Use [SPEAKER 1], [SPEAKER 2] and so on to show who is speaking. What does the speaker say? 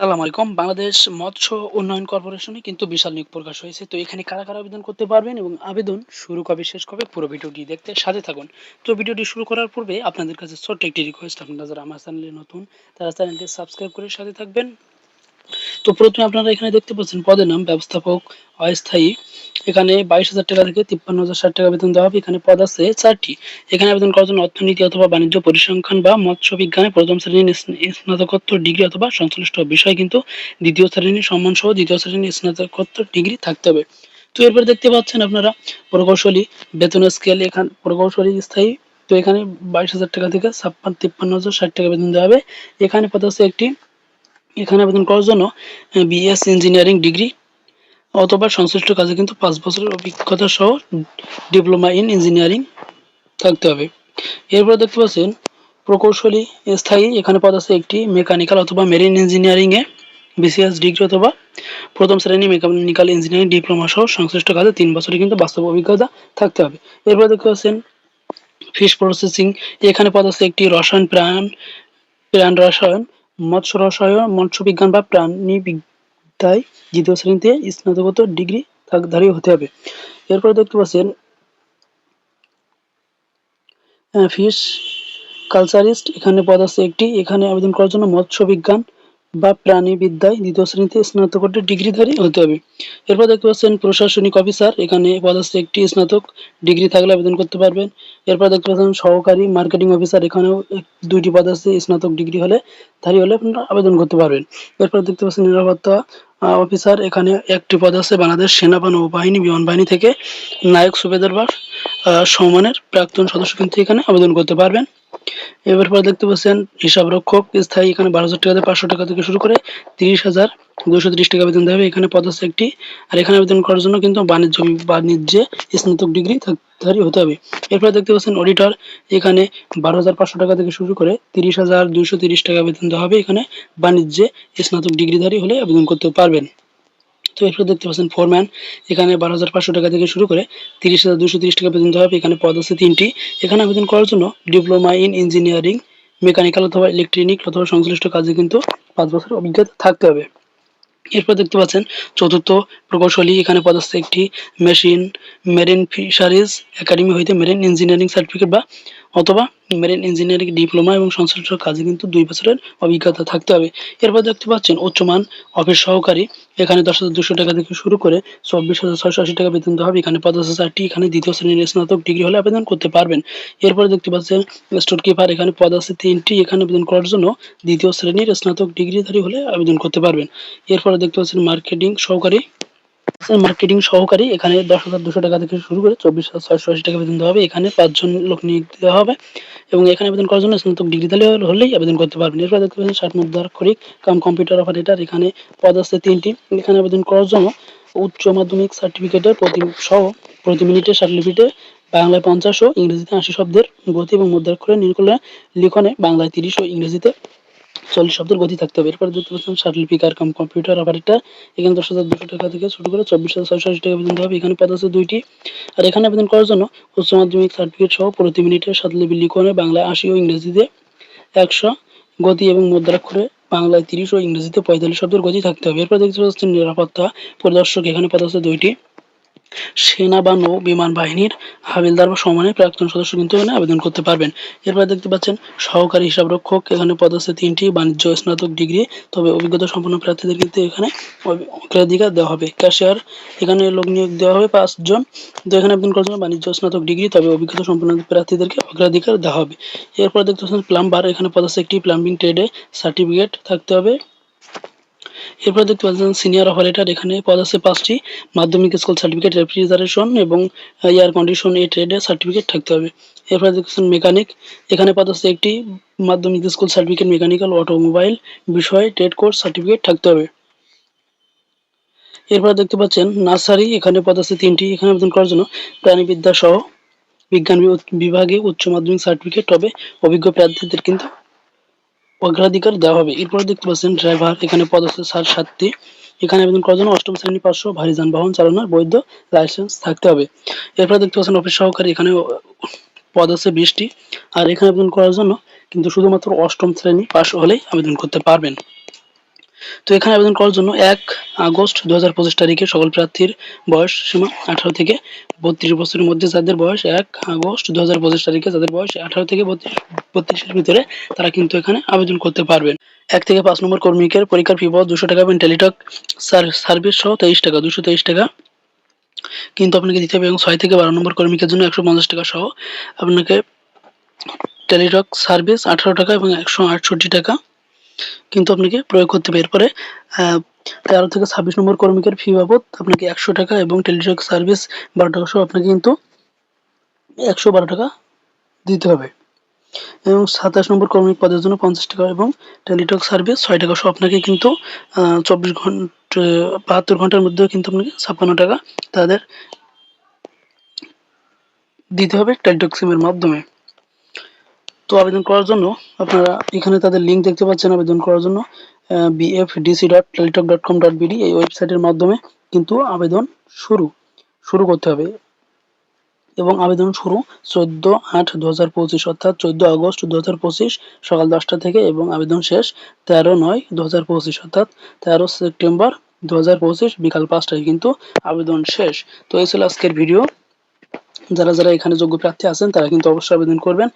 [SPEAKER 1] আসসালামু আলাইকুম। বাংলাদেশ মৎস্য উন্নয়ন কর্পোরেশনে কিন্তু বিশাল নিয়োগ প্রকাশ হয়েছে। তো এখানে কারা, কারা আবেদন করতে পারবেন এবং আবেদন শুরু কবে শেষ কবে পুরো ভিডিওটি দেখতে সাথে থাকুন। তো ভিডিওটি শুরু করার পূর্বে আপনাদের কাছে ছোট্ট একটি রিকোয়েস্ট আপনারা যারা আমার চ্যানেলে নতুন তারা চ্যানেলটি সাবস্ক্রাইব করে সাথে থাকবেন। তো প্রথমে আপনারা এখানে দেখতে পাচ্ছেন পদের নাম ব্যবস্থাপক অস্থায়ী এখানে বাইশ হাজার টাকা থেকে তিপ্পান্ন হাজার ষাট টাকা বেতন দেওয়া হবে। এখানে পদ আছে চারটি। এখানে আবেদন করার জন্য অর্থনীতি অথবা বাণিজ্য পরিসংখ্যান বা মৎস্য বিজ্ঞানে প্রথম শ্রেণির স্নাতকোত্তর ডিগ্রি অথবা সংশ্লিষ্ট বিষয় কিন্তু দ্বিতীয় শ্রেণির সম্মান সহ দ্বিতীয় শ্রেণির স্নাতকোত্তর ডিগ্রি থাকতে হবে। তো এরপর দেখতে পাচ্ছেন আপনারা প্রকৌশলী বেতন স্কেল এখানে, প্রকৌশলী স্থায়ী। তো এখানে বাইশ হাজার টাকা থেকে ছাপ্পান্ন, তিপ্পান্ন হাজার ষাট টাকা বেতন দেওয়া হবে। এখানে পদ আছে একটি। এখানে আবেদন করার জন্য বিএস ইঞ্জিনিয়ারিং ডিগ্রি অথবা সংশ্লিষ্ট কাজে কিন্তু পাঁচ বছরের অভিজ্ঞতা সহ ডিপ্লোমা ইন ইঞ্জিনিয়ারিং থাকতে হবে। এরপর দেখতে পাচ্ছেন, প্রকৌশলী স্থায়ী, এখানে পদ আছে একটি মেকানিক্যাল অথবা মেরিন ইঞ্জিনিয়ারিংয়ে বিসিএস ডিগ্রি অথবা প্রথম শ্রেণি মেকানিক্যাল ইঞ্জিনিয়ারিং ডিপ্লোমা সহ সংশ্লিষ্ট কাজে তিন বছরের কিন্তু বাস্তব অভিজ্ঞতা থাকতে হবে। এরপর দেখতে পাচ্ছেন, ফিশ প্রসেসিং, এখানে পদ আছে একটি রসায়ন প্রাণ প্রাণ রসায়ন, মৎস্য রসায়ন মৎস্য বিজ্ঞান বা প্রাণী বিদ্যায় দ্বিতীয় শ্রেণীতে স্নাতকোত্তর ডিগ্রি ধারী হতে হবে। এরপরে দেখতে পাচ্ছেন ফিশ কালচারিস্ট এখানে পদ আছে একটি। এখানে আবেদন করার জন্য মৎস্য বিজ্ঞান বা প্রাণীবিদ্যায় দ্বিতীয় শ্রেণীতে স্নাতকোত্তর ডিগ্রিধারী হতে হবে। এরপর দেখতে পাচ্ছেন প্রশাসনিক অফিসার, এখানে পদ আছে একটি স্নাতক ডিগ্রি থাকলে আবেদন করতে পারবেন। এরপর দেখতে পাচ্ছেন সহকারী মার্কেটিং অফিসার, এখানেও দুইটি পদ আছে স্নাতক ডিগ্রি হলে ধারী হলে আপনারা আবেদন করতে পারবেন। এরপর দেখতে পাচ্ছেন নিরাপত্তা অফিসার, এখানে একটি পদ আছে বাংলাদেশ সেনা বা নৌবাহিনী বিমান বাহিনী থেকে নায়ক সুবেদার বা সমানের প্রাক্তন সদস্য কিন্তু এখানে আবেদন করতে পারবেন। এবার পরে দেখতে পাচ্ছেন হিসাব রক্ষক, স্থায়ী, এখানে বারো হাজার টাকা পাঁচশো টাকা থেকে শুরু করে তিরিশ হাজার দুশো তিরিশ টাকা বেতন দেবে এখানে পদ একটি, আর এখানে আবেদন করার জন্য কিন্তু বাণিজ্য বাণিজ্যে স্নাতক ডিগ্রি ধারী হতে হবে। এরপরে দেখতে পাচ্ছেন অডিটর এখানে বারো হাজার পাঁচশো টাকা থেকে শুরু করে তিরিশ হাজার দুশো তিরিশ টাকা বেতন দেওয়া হবে। এখানে বাণিজ্যে স্নাতক ডিগ্রিধারী হলে আবেদন করতে পারবেন। তো এরপর দেখতে পাচ্ছেন ফোরম্যান এখানে বারো হাজার পাঁচশো টাকা থেকে শুরু করে তিরিশ হাজার দুশো তিরিশ টাকা দেওয়া হবে। এখানে পদ আছে তিনটি। এখানে আবেদন করার জন্য ডিপ্লোমা ইন ইঞ্জিনিয়ারিং মেকানিক্যাল অথবা ইলেকট্রনিক অথবা সংশ্লিষ্ট কাজে কিন্তু পাঁচ বছর অভিজ্ঞতা থাকতে হবে। এরপর দেখতে পাচ্ছেন চতুর্থ প্রকৌশলী। এখানে পদস্থ একটি মেশিন মেরিন ফিশারিজ একাডেমি হইতে মেরিন ইঞ্জিনিয়ারিং সার্টিফিকেট বা অথবা মেরিন ইঞ্জিনিয়ারিং ডিপ্লোমা এবং সংশ্লিষ্ট কাজে কিন্তু দুই বছরের অভিজ্ঞতা থাকতে হবে। এরপর দেখতে পাচ্ছেন উচ্চমান অফিস সহকারী, এখানে দশ হাজার দুশো টাকা থেকে শুরু করে চব্বিশ হাজার ছয়শো আশি টাকা বেতন হবে। এখানে পঞ্চাশ চারটি এখানে দ্বিতীয় শ্রেণির স্নাতক ডিগ্রি হলে আবেদন করতে পারবেন। এরপর দেখতে পাচ্ছেন স্টোর কিপার, এখানে পদ আছে তিনটি, এখানে আবেদন করার জন্য দ্বিতীয় শ্রেণির স্নাতক ডিগ্রিধারী হলে আবেদন করতে পারবেন। এরপরে দেখতে পাচ্ছেন মার্কেটিং সহকারী মার্কেটিং সহকারী, এখানে দশ হাজার দুশো টাকা থেকে শুরু করে চব্বিশ হাজার ছয়শো আশি টাকা বেতন দেওয়া হবে। এখানে পাঁচজন লোক নিয়োগ দেওয়া হবে এবং এখানে আবেদন করার জন্য স্নাতক ডিগ্রি তাহলে হলেই আবেদন করতে পারবেন। এরপর দেখতে পাচ্ছেন ষাট মুদ্রাক্ষরিক কাম কম্পিউটার অপারেটার, এখানে পদ আছে তিনটি। এখানে আবেদন করার জন্য উচ্চ মাধ্যমিক সার্টিফিকেটের প্রতি সহ প্রতি মিনিটের সার্টিফিকেটে বাংলায় পঞ্চাশ ও ইংরেজিতে আশি শব্দের গতি এবং মুদ্রাক্ষরে নির্কলে লিখনে বাংলায় তিরিশ ও ইংরেজিতে চল্লিশ শব্দের গতি থাকতে হবে। এরপর দেখতে পাচ্ছেন সার্টিফিকার কাম কম্পিউটার অপারেটার এখানে দশ হাজার দুশো টাকা থেকে শুরু করে চব্বিশ হাজার ছয়শো আশি টাকা বেতন হবে। এখানে পদ আছে দুইটি। আর এখানে আবেদন করার জন্য উচ্চ মাধ্যমিক সার্টিফিকেট সহ প্রতি মিনিটে সাত লিপি লিখনে, বাংলায় আশি ও ইংরেজিতে একশো গতি এবং মুদ্রাক্ষরে বাংলায় তিরিশ ও ইংরেজিতে পঁয়তাল্লিশ শব্দের গতি থাকতে হবে। এরপর দেখতে পাচ্ছেন নিরাপত্তা পরিদর্শক। এখানে পদ দুইটি। সেনা বা নৌ বিমান বাহিনীর হাবিলদার বা সমানের প্রাক্তন সদস্য কিন্তু এখানে আবেদন করতে পারবেন। এরপর দেখতে পাচ্ছেন, সহকারী হিসাবরক্ষক এখানে পদ আছে তিনটি, বাণিজ্য, স্নাতক ডিগ্রি, তবে অভিজ্ঞতা সম্পন্ন প্রার্থীদের কিন্তু এখানে অগ্রাধিকার দেওয়া হবে। ক্যাশিয়ার, এখানে লোক নিয়োগ দেওয়া হবে পাঁচজন তো এখানে আবেদন করার জন্য বাণিজ্য, স্নাতক ডিগ্রি, তবে অভিজ্ঞতা সম্পন্ন প্রার্থীদেরকে অগ্রাধিকার দেওয়া হবে। এরপর দেখতে পাচ্ছেন, প্লাম্বার, এখানে পদ আছে একটি, প্লাম্বিং ট্রেডে সার্টিফিকেট থাকতে হবে। এরপর দেখতে পাচ্ছেন সিনিয়র অপারেটর এখানে পদ আছে পাঁচটি। মাধ্যমিক স্কুল সার্টিফিকেট রেফ্রিজারেশন এবং এয়ার কন্ডিশন এই ট্রেডে সার্টিফিকেট থাকতে হবে। এরপর দেখছেন মেকানিক এখানে পদ আছে একটি। মাধ্যমিক স্কুল সার্টিফিকেট মেকানিক্যাল অটোমোবাইল বিষয়ে ট্রেড কোর্স সার্টিফিকেট থাকতে হবে। এরপর দেখতে পাচ্ছেন নার্সারি, এখানে পদ আছে তিনটি। এখানে আবেদন করার জন্য প্রাণীবিদ্যা সহ বিজ্ঞান বিভাগে উচ্চ মাধ্যমিক সার্টিফিকেট হবে। অভিজ্ঞ প্রার্থীদের কিন্তু অগ্রাধিকার দেওয়া হবে। এরপর দেখতে পাচ্ছেন ড্রাইভার এখানে পদস্থ সার সাতটি। এখানে আবেদন করার জন্য অষ্টম শ্রেণি পাঁচশো ভারী যানবাহন চালানোর বৈধ লাইসেন্স থাকতে হবে। এরপরে দেখতে পাচ্ছেন অফিস সহকারী, এখানে পদ আছে বিশটি। আর এখানে আবেদন করার জন্য কিন্তু শুধুমাত্র অষ্টম শ্রেণি পাশ হলেই আবেদন করতে পারবেন। তো এখানে আবেদন করার জন্য এক আগস্ট দু হাজার পঁচিশ তারিখে সকল প্রার্থীর বয়স সীমা আঠারো থেকে বত্রিশ বছরের মধ্যে, যাদের বয়স এক আগস্ট দু হাজার পঁচিশ তারিখে, যাদের বয়স আঠারো থেকে বত্রিশ, বত্রিশের ভিতরে তারা কিন্তু এখানে আবেদন করতে পারবেন। এক থেকে পাঁচ নম্বর কর্মীকের পরীক্ষার ফি পাওয়া দুশো টাকা এবং টেলিটক সার্ভিস সহ তেইশ টাকা, দুশো তেইশ টাকা কিন্তু আপনাকে দিতে হবে এবং ছয় থেকে বারো নম্বর কর্মীকের জন্য একশো পঞ্চাশ টাকা সহ আপনাকে টেলিটক সার্ভিস আঠারো টাকা এবং একশো আটষট্টি টাকা কিন্তু আপনাকে প্রয়োগ করতে হবে। এরপরে তেরো থেকে ছাব্বিশ নম্বর কর্মীকের ফি বাবদ আপনাকে একশো টাকা এবং টেলিটক সার্ভিস বারো টাকা সহ আপনাকে কিন্তু একশো বারো টাকা দিতে হবে। এবং সাতাশ নম্বর কর্মী পদের জন্য পঞ্চাশ টাকা এবং টেলিটক সার্ভিস ছয় টাকা সহ আপনাকে কিন্তু চব্বিশ ঘণ্টা, বাহাত্তর ঘণ্টার মধ্যেও কিন্তু আপনাকে ছাপ্পান্ন টাকা তাদের দিতে হবে টেলিটক সিমের মাধ্যমে। তো আবেদন করার জন্য আপনারা এখানে তাদের লিঙ্ক দেখতে পাচ্ছেন আবেদন করার জন্য BFDC dot Teletalk dot com dot BD এই ওয়েবসাইটের মাধ্যমে কিন্তু আবেদন শুরু শুরু করতে হবে। এবং আবেদন শুরু চোদ্দ আট দু হাজার পঁচিশ, অর্থাৎ চোদ্দ আগস্ট দু হাজার পঁচিশ সকাল দশটা থেকে এবং আবেদন শেষ তেরো নয় দু হাজার পঁচিশ, অর্থাৎ তেরো সেপ্টেম্বর দু হাজার পঁচিশ বিকাল পাঁচটায় কিন্তু আবেদন শেষ। তো এই ছিল আজকের ভিডিও। যারা যারা এখানে যোগ্য প্রার্থী আছেন তারা কিন্তু অবশ্যই আবেদন করবেন।